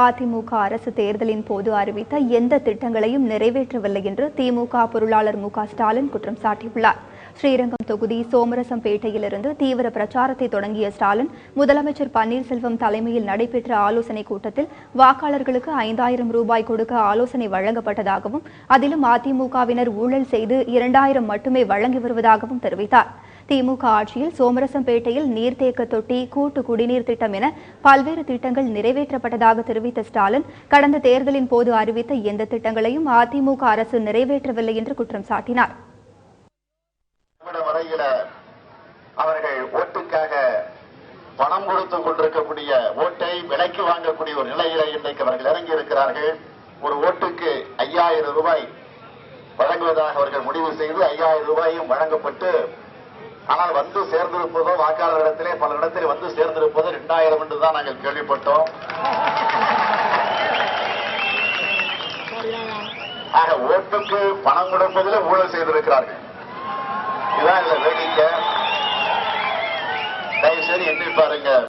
அதிமுக அரசு தேர்தலின் போது அறிவித்த எந்த திட்டங்களையும் நிறைவேற்றவில்லை என்று திமுக பொருளாளர் மு ஸ்டாலின் குற்றம் சாட்டியுள்ளார். ஸ்ரீரங்கம் தொகுதி சோமரசம்பேட்டையிலிருந்து தீவிர பிரச்சாரத்தை தொடங்கிய ஸ்டாலின் முதலமைச்சர் பன்னீர்செல்வம் தலைமையில் நடைபெற்ற ஆலோசனைக் கூட்டத்தில் வாக்காளர்களுக்கு ஐந்தாயிரம் ரூபாய் கொடுக்க ஆலோசனை வழங்கப்பட்டதாகவும் அதிலும் அதிமுகவினர் ஊழல் செய்து இரண்டாயிரம் மட்டுமே வழங்கி வருவதாகவும் தெரிவித்தார். திமுக ஆட்சியில் சோமரசம்பேட்டையில் நீர்த்தேக்க தொட்டி கூட்டு குடிநீர் திட்டம் என பல்வேறு திட்டங்கள் நிறைவேற்றப்பட்டதாக தெரிவித்த ஸ்டாலின் கடந்த தேர்தலின் போது அறிவித்த எந்த திட்டங்களையும் அதிமுக அரசு நிறைவேற்றவில்லை என்று குற்றம் சாட்டினார். அவர்கள் ஓட்டுக்காக பணம் கொடுத்துக் கொண்டிருக்கக்கூடிய ஓட்டை விலைக்கு வாங்கக்கூடிய ஒரு நிலையில இன்றைக்கு அவர்கள் இறங்கி இருக்கிறார்கள். ஒரு ஓட்டுக்கு ஐயாயிரம் ரூபாய் வழங்குவதாக அவர்கள் முடிவு செய்து ஐயாயிரம் ரூபாயும் வழங்கப்பட்டு ஆனால் வந்து சேர்ந்திருப்பதோ வாக்காளர்களிடத்திலே பல இடத்திலே வந்து சேர்ந்திருப்பதோ இரண்டாயிரம் என்று தான் நாங்கள் கேள்விப்பட்டோம். ஆக ஓட்டுக்கு பணம் கொடுப்பதில் ஊழல் செய்திருக்கிறார்கள். இதுதான் இதுல வேடிக்கை. தயவு செய்து எண்ணி பாருங்க